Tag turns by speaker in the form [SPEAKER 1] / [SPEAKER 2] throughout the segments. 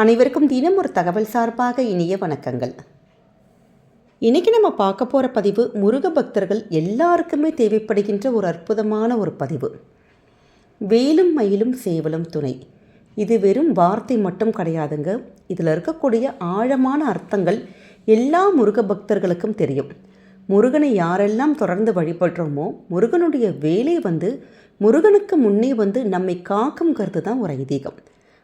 [SPEAKER 1] அனைவருக்கும் தினம் ஒரு தகவல் சார்பாக இனிய வணக்கங்கள். இன்றைக்கி நம்ம பார்க்க போகிற பதிவு முருக பக்தர்கள் எல்லாருக்குமே தேவைப்படுகின்ற ஒரு அற்புதமான ஒரு பதிவு. வேலும் மயிலும் சேவலும் துணை. இது வெறும் வார்த்தை மட்டும் கிடையாதுங்க. இதில் இருக்கக்கூடிய ஆழமான அர்த்தங்கள் எல்லா முருக பக்தர்களுக்கும் தெரியும். முருகனை யாரெல்லாம் தொடர்ந்து வழிபடுறோமோ முருகனுடைய வேலை வந்து முருகனுக்கு முன்னே வந்து நம்மை காக்குங்கிறது தான் ஒரு ஐதீகம்.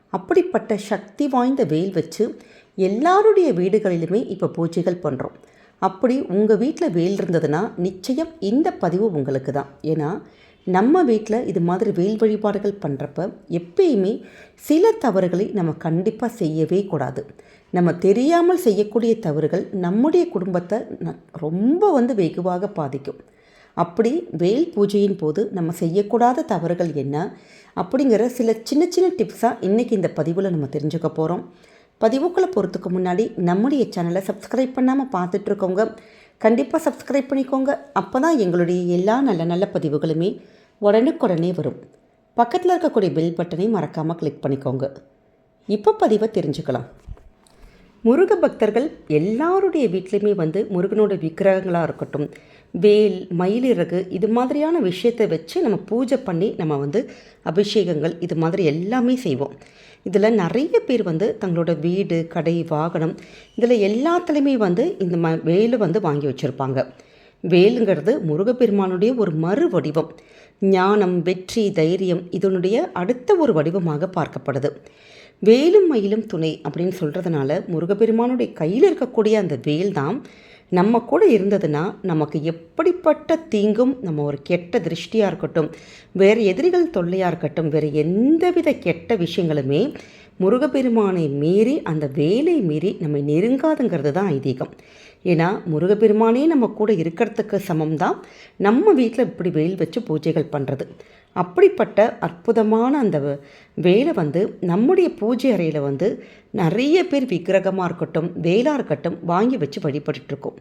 [SPEAKER 1] அப்படிப்பட்ட சக்தி வாய்ந்த வெயில் வச்சு எல்லாருடைய வீடுகளிலுமே இப்போ பூஜைகள் பண்ணுறோம் அப்படி உங்கள் வீட்டில் வெயில் இருந்ததுன்னா நிச்சயம் இந்த பதிவு உங்களுக்கு தான். ஏன்னா நம்ம வீட்டில் இது மாதிரி வெயில் வழிபாடுகள் பண்ணுறப்ப எப்பயுமே சில தவறுகளை நம்ம கண்டிப்பாக செய்யவே கூடாது. நம்ம தெரியாமல் செய்யக்கூடிய தவறுகள் நம்முடைய குடும்பத்தை ந- ரொம்ப வந்து வெகுவாக பாதிக்கும். அப்படி வேல் பூஜையின் போது நம்ம செய்யக்கூடாத தவறுகள் என்ன? அப்படிங்கிற சில சின்ன சின்ன டிப்ஸாக இன்றைக்கி இந்த பதிவில் நம்ம தெரிஞ்சுக்க போகிறோம் பதிவுக்குள்ளே போகிறதுக்கு முன்னாடி நம்முடைய சேனலை சப்ஸ்கிரைப் பண்ணாமல் பார்த்துட்ருக்கோங்க கண்டிப்பாக சப்ஸ்கிரைப் பண்ணிக்கோங்க. அப்போ தான் எங்களுடைய எல்லா நல்ல நல்ல பதிவுகளுமே உடனுக்குடனே வரும். பக்கத்தில் இருக்கக்கூடிய பெல் பட்டனை மறக்காமல் கிளிக் பண்ணிக்கோங்க. இப்போ பதிவை தெரிஞ்சுக்கலாம். முருக பக்தர்கள் எல்லாருடைய வீட்லேயுமே வந்து முருகனோட விக்கிரகங்களாக இருக்கட்டும் வேல் மயிலிறகு இது மாதிரியான விஷயத்தை வச்சு நம்ம பூஜை பண்ணி நம்ம வந்து அபிஷேகங்கள் இது மாதிரி எல்லாமே செய்வோம். இதில் நிறைய பேர் வந்து தங்களோட வீடு கடை வாகனம் இதில் எல்லாத்துலேயுமே வந்து இந்த ம வேலு வந்து வாங்கி வச்சுருப்பாங்க. வேலுங்கிறது முருகப்பெருமானுடைய ஒரு மறு வடிவம். ஞானம் வெற்றி தைரியம் இதனுடைய அடுத்த ஒரு வடிவமாக பார்க்கப்படுது. வேலும் மயிலும் துணை அப்படின்னு சொல்கிறதுனால முருகப்பெருமானுடைய கையில் இருக்கக்கூடிய அந்த வேல் தான் நம்ம கூட இருந்ததுன்னா நமக்கு எப்படிப்பட்ட தீங்கும் நம்ம ஒரு கெட்ட திருஷ்டியாக இருக்கட்டும் வேறு எதிரிகள் தொல்லையாக இருக்கட்டும் வேறு எந்தவித கெட்ட விஷயங்களுமே முருகப்பெருமானை மீறி அந்த வேலை மீறி நம்மை நெருங்காதுங்கிறது தான் ஐதீகம். ஏன்னா முருகப்பெருமானே நம்ம கூட இருக்கிறதுக்கு சமம் தான் நம்ம வீட்டில் இப்படி வெயில் வச்சு பூஜைகள் பண்ணுறது அப்படிப்பட்ட அற்புதமான அந்த வேலை வந்து நம்முடைய பூஜை அறையில் வந்து நிறைய பேர் விக்கிரகமாக இருக்கட்டும் வேலாக இருக்கட்டும் வாங்கி வச்சு வழிபட்டுருக்கோம்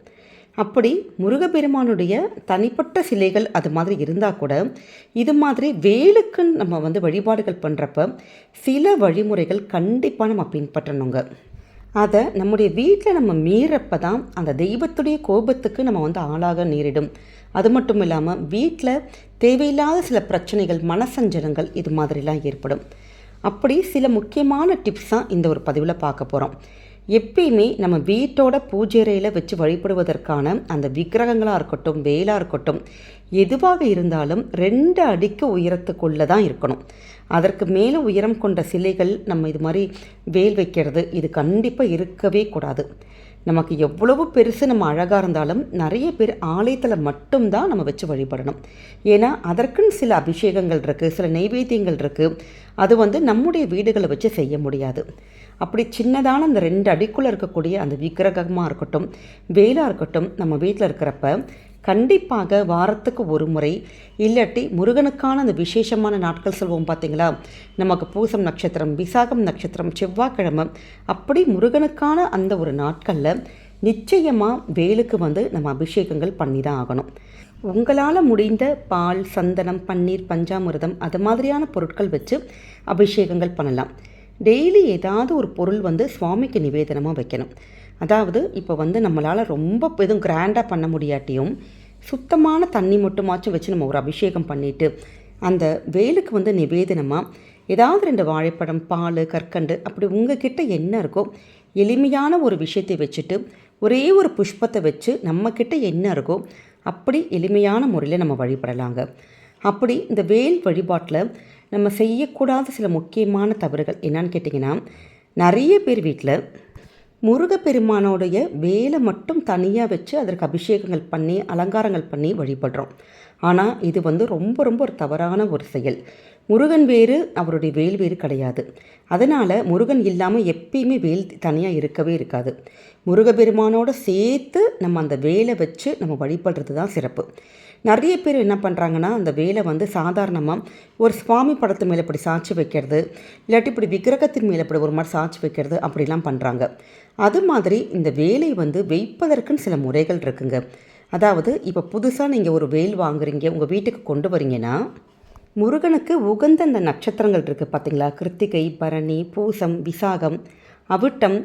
[SPEAKER 1] அப்படி முருகப்பெருமானுடைய தனிப்பட்ட சிலைகள் அது மாதிரி இருந்தால் கூட இது மாதிரி வேலுக்குன்னு நம்ம வந்து வழிபாடுகள் பண்ணுறப்ப சில வழிமுறைகள் கண்டிப்பாக நம்ம பின்பற்றணுங்க. அதை நம்முடைய வீட்டில் நம்ம மீறப்ப தான் அந்த தெய்வத்துடைய கோபத்துக்கு நம்ம வந்து ஆளாக நேரிடும். அது மட்டும் இல்லாமல் வீட்டில் தேவையில்லாத சில பிரச்சனைகள் மனசஞ்சலங்கள் இது மாதிரிலாம் ஏற்படும். அப்படி சில முக்கியமான டிப்ஸ் தான் இந்த ஒரு பதிவில் பார்க்க போகிறோம் எப்பயுமே நம்ம வீட்டோட பூஜைறையில் வச்சு வழிபடுவதற்கான அந்த விக்கிரகங்களாக இருக்கட்டும் வேலாக இருக்கட்டும் எதுவாக இருந்தாலும் ரெண்டு அடிக்கு உயரத்துக்குள்ளே தான் இருக்கணும். அதற்கு மேலே உயரம் கொண்ட சிலைகள் நம்ம இது மாதிரி வேல் வைக்கிறது இது கண்டிப்பாக இருக்கவே கூடாது. நமக்கு எவ்வளவு பெருசு நம்ம அழகாக இருந்தாலும் நிறைய பேர் ஆலயத்தில் மட்டும்தான் நம்ம வச்சு வழிபடணும். ஏன்னா அதற்குன்னு சில அபிஷேகங்கள் இருக்குது சில நைவேத்தியங்கள் இருக்குது அது வந்து நம்முடைய வீடுகளை வச்சு செய்ய முடியாது. அப்படி சின்னதான அந்த ரெண்டு அடிக்குள்ளே இருக்கக்கூடிய அந்த விக்கிரகமாக இருக்கட்டும் வேலாக இருக்கட்டும் நம்ம வீட்டில் இருக்கிறப்ப கண்டிப்பாக வாரத்துக்கு ஒரு முறை இல்லாட்டி முருகனுக்கான அந்த விசேஷமான நாட்கள் சொல்வோம் பார்த்தீங்களா நமக்கு பூசம் நட்சத்திரம் விசாகம் நட்சத்திரம் செவ்வாய்க்கிழமை அப்படி முருகனுக்கான அந்த ஒரு நாட்களில் நிச்சயமாக வேலுக்கு வந்து நம்ம அபிஷேகங்கள் பண்ணி தான் ஆகணும். உங்களால் முடிந்த பால் சந்தனம் பன்னீர் பஞ்சாமிரதம் அது மாதிரியான பொருட்கள் வச்சு அபிஷேகங்கள் பண்ணலாம். டெய்லி ஏதாவது ஒரு பொருள் வந்து சுவாமிக்கு நிவேதனமாக வைக்கணும். அதாவது இப்போ வந்து நம்மளால் ரொம்ப எதுவும் கிராண்டாக பண்ண முடியாட்டியும் சுத்தமான தண்ணி மட்டுமாச்சும் வச்சு நம்ம ஒரு அபிஷேகம் பண்ணிவிட்டு அந்த வேலுக்கு வந்து நிவேதனமாக ஏதாவது ரெண்டு வாழைப்பழம் பால் கற்கண்டு அப்படி உங்ககிட்ட என்ன இருக்கோ எளிமையான ஒரு விஷயத்தை வச்சுட்டு ஒரே ஒரு புஷ்பத்தை வச்சு நம்மக்கிட்ட என்ன இருக்கோ அப்படி எளிமையான முறையில் நம்ம வழிபடலாங்க. அப்படி இந்த வேல் வழிபாட்டில் நம்ம செய்யக்கூடாத சில முக்கியமான தவறுகள் என்னான்னு கேட்டிங்கன்னா நிறைய பேர் வீட்டில் முருகப்பெருமானோடைய வேலை மட்டும் தனியாக வச்சு அதற்கு அபிஷேகங்கள் பண்ணி அலங்காரங்கள் பண்ணி வழிபடுறோம். ஆனால் இது வந்து ரொம்ப ரொம்ப ஒரு தவறான ஒரு செயல். முருகன் வேறு அவருடைய வேல் வேறு கிடையாது. அதனால் முருகன் இல்லாமல் எப்பயுமே வேல் தனியாக இருக்கவே இருக்காது. முருகப்பெருமானோடு சேர்த்து நம்ம அந்த வேலை வச்சு நம்ம வழிபடுறது தான் சிறப்பு. நிறைய பேர் என்ன பண்ணுறாங்கன்னா அந்த வேலை வந்து சாதாரணமாக ஒரு சுவாமி படத்து மேலே இப்படி சாட்சி வைக்கிறது இல்லாட்டி இப்படி விக்கிரகத்தின் மேலே இப்படி ஒரு மாதிரி சாட்சி வைக்கிறது அப்படிலாம் பண்ணுறாங்க அது மாதிரி இந்த வேலை வந்து வைப்பதற்குன்னு சில முறைகள் இருக்குங்க. அதாவது இப்போ புதுசாக நீங்கள் ஒரு வேல் வாங்குறீங்க உங்கள் வீட்டுக்கு கொண்டு வரீங்கன்னா முருகனுக்கு உகந்த அந்த நட்சத்திரங்கள் இருக்குது பார்த்தீங்களா கிருத்திகை பரணி பூசம் விசாகம் அவிட்டம்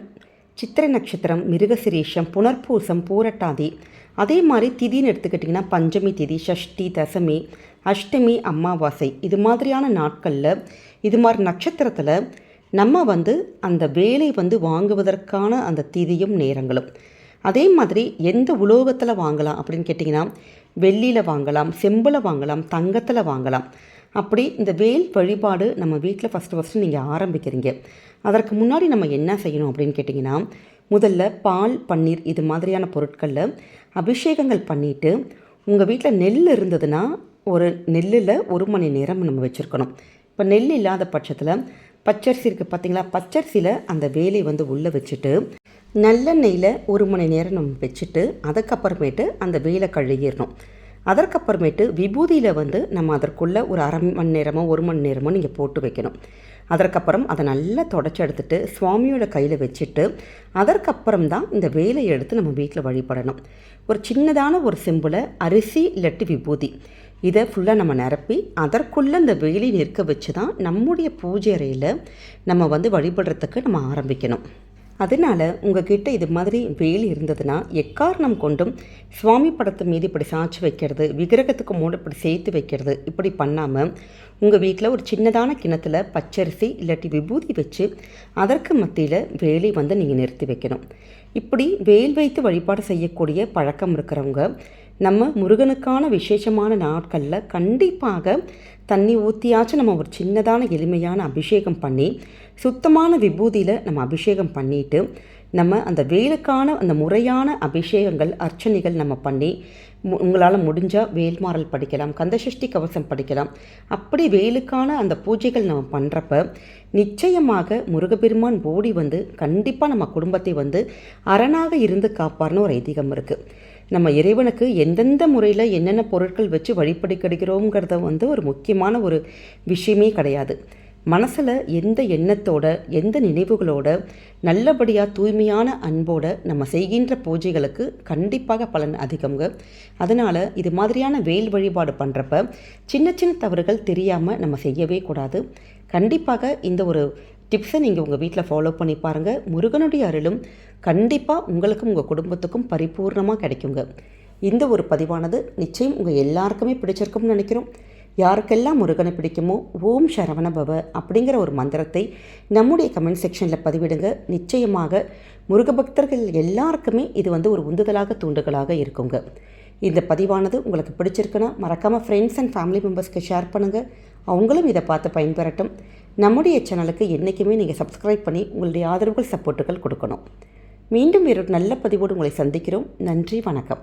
[SPEAKER 1] சித்திரை நட்சத்திரம் மிருகசிரீஷம் புனர்பூசம் பூரட்டாதி. அதே மாதிரி திதின்னு எடுத்துக்கிட்டிங்கன்னா பஞ்சமி திதி ஷஷ்டி தசமி அஷ்டமி அமாவாசை. இது மாதிரியான நாட்களில் இது மாதிரி நட்சத்திரத்தில் நம்ம வந்து அந்த வேலை வந்து வாங்குவதற்கான அந்த திதியும் நேரங்களும். அதே மாதிரி எந்த உலோகத்தில் வாங்கலாம் அப்படின்னு கேட்டிங்கன்னா வெள்ளியில் வாங்கலாம் செம்பில் வாங்கலாம் தங்கத்தில் வாங்கலாம். அப்படி இந்த வேல் வழிபாடு நம்ம வீட்டில் ஃபஸ்ட்டு ஃபஸ்ட்டு நீங்கள் ஆரம்பிக்கிறீங்க. அதற்கு முன்னாடி நம்ம என்ன செய்யணும் அப்படின்னு கேட்டிங்கன்னா முதல்ல பால் பன்னீர் இது மாதிரியான பொருட்களில் அபிஷேகங்கள் பண்ணிவிட்டு உங்கள் வீட்டில் நெல் இருந்ததுன்னா ஒரு நெல்லில் ஒரு மணி நேரம் நம்ம வச்சுருக்கணும். இப்போ நெல் இல்லாத பட்சத்தில் பச்சரிசி இருக்குது பார்த்தீங்களா பச்சரிசியில் அந்த வேலை வந்து உள்ளே வச்சுட்டு நல்லெண்ணெயில் ஒரு மணி நேரம் நம்ம வச்சுட்டு அதுக்கப்புறமேட்டு அந்த வேலை கழுகிடணும் அதற்கப்புறமேட்டு விபூதியில் வந்து நம்ம அதற்குள்ளே ஒரு அரை மணி நேரமோ ஒரு மணி நேரமோ நீங்கள் போட்டு வைக்கணும். அதற்கப்புறம் அதை நல்லா தொடச்சி எடுத்துட்டு சுவாமியோட கையில் வச்சுட்டு அதற்கப்புறம் தான் இந்த வேலையை எடுத்து நம்ம வீட்டில் வழிபடணும். ஒரு சின்னதான ஒரு செம்பில் அரிசி இல்லாட்டி விபூதி. இதை ஃபுல்லாக நம்ம நிரப்பி அதற்குள்ளே இந்த வேலி நிற்க வச்சு தான் நம்முடைய பூஜை அறையில் நம்ம வந்து வழிபடுறதுக்கு நம்ம ஆரம்பிக்கணும். அதனால் உங்ககிட்ட இது மாதிரி வேலி இருந்ததுன்னா எக்காரணம் கொண்டும் சுவாமி படத்தை மீது இப்படி சாட்சி வைக்கிறது விக்கிரகத்துக்கு மூட இப்படி சேர்த்து வைக்கிறது இப்படி பண்ணாமல் உங்கள் வீட்டில் ஒரு சின்னதான கிணத்துல பச்சரிசி இல்லாட்டி விபூதி வச்சு அதற்கு மத்தியில் வேலி வந்து நீங்கள் நிறுத்தி வைக்கணும். இப்படி வேல் வைத்து வழிபாடு செய்யக்கூடிய பழக்கம் இருக்கிறவங்க நம்ம முருகனுக்கான விசேஷமான நாட்களில் கண்டிப்பாக தண்ணி ஊற்றியாச்சும் நம்ம ஒரு சின்னதான எளிமையான அபிஷேகம் பண்ணி சுத்தமான விபூதியில் நம்ம அபிஷேகம் பண்ணிவிட்டு நம்ம அந்த வேலுக்கான அந்த முறையான அபிஷேகங்கள் அர்ச்சனைகள் நம்ம பண்ணி உங்களால் முடிஞ்சால் வேல்மாறல் படிக்கலாம் கந்தசஷ்டி கவசம் படிக்கலாம். அப்படி வேலுக்கான அந்த பூஜைகள் நம்ம பண்ணுறப்ப நிச்சயமாக முருகப்பெருமான் ஓடி வந்து கண்டிப்பாக நம்ம குடும்பத்தை வந்து அரணாக இருந்து காப்பார்னு ஒரு ஐதீகம் இருக்குது நம்ம இறைவனுக்கு எந்தெந்த முறையில் என்னென்ன பொருட்கள் வச்சு வழிபடி கிடைக்கிறோங்கிறத வந்து ஒரு முக்கியமான ஒரு விஷயமே கிடையாது. மனசில் எந்த எண்ணத்தோட எந்த நினைவுகளோட நல்லபடியாக தூய்மையான அன்போட நம்ம செய்கின்ற பூஜைகளுக்கு கண்டிப்பாக பலன் அதிகங்க அதனால் இது மாதிரியான வேல் வழிபாடு பண்ணுறப்ப சின்ன சின்ன தவறுகள் தெரியாமல் நம்ம செய்யவே கூடாது. கண்டிப்பாக இந்த ஒரு டிப்ஸை நீங்கள் உங்கள் வீட்டில் ஃபாலோ பண்ணி பாருங்கள் முருகனுடைய அருளும் கண்டிப்பாக உங்களுக்கும் உங்கள் குடும்பத்துக்கும் பரிபூர்ணமாக கிடைக்குங்க. இந்த ஒரு பதிவானது நிச்சயம் உங்கள் எல்லாருக்குமே பிடிச்சிருக்கும்னு நினைக்கிறோம். யாருக்கெல்லாம் முருகனை பிடிக்குமோ ஓம் சரவண பவ அப்படிங்கிற ஒரு மந்திரத்தை நம்முடைய கமெண்ட் செக்ஷனில் பதிவிடுங்க. நிச்சயமாக முருக பக்தர்கள் எல்லாருக்குமே இது வந்து ஒரு உந்துதலாக தூண்டுகளாக இருக்குங்க. இந்த பதிவானது உங்களுக்கு பிடிச்சிருக்குன்னா மறக்காமல் ஃப்ரெண்ட்ஸ் அண்ட் ஃபேமிலி மெம்பர்ஸ்க்கு ஷேர் பண்ணுங்கள் அவங்களும் இதை பார்த்து பயன்பெறட்டும். நம்முடைய சேனலுக்கு என்றைக்குமே நீங்கள் சப்ஸ்கிரைப் பண்ணி உங்களுடைய ஆதரவுகள் சப்போர்ட்டுகள் கொடுக்கணும். மீண்டும் வேறொரு நல்ல பதிவோடு உங்களை சந்திக்கிறோம். நன்றி வணக்கம்.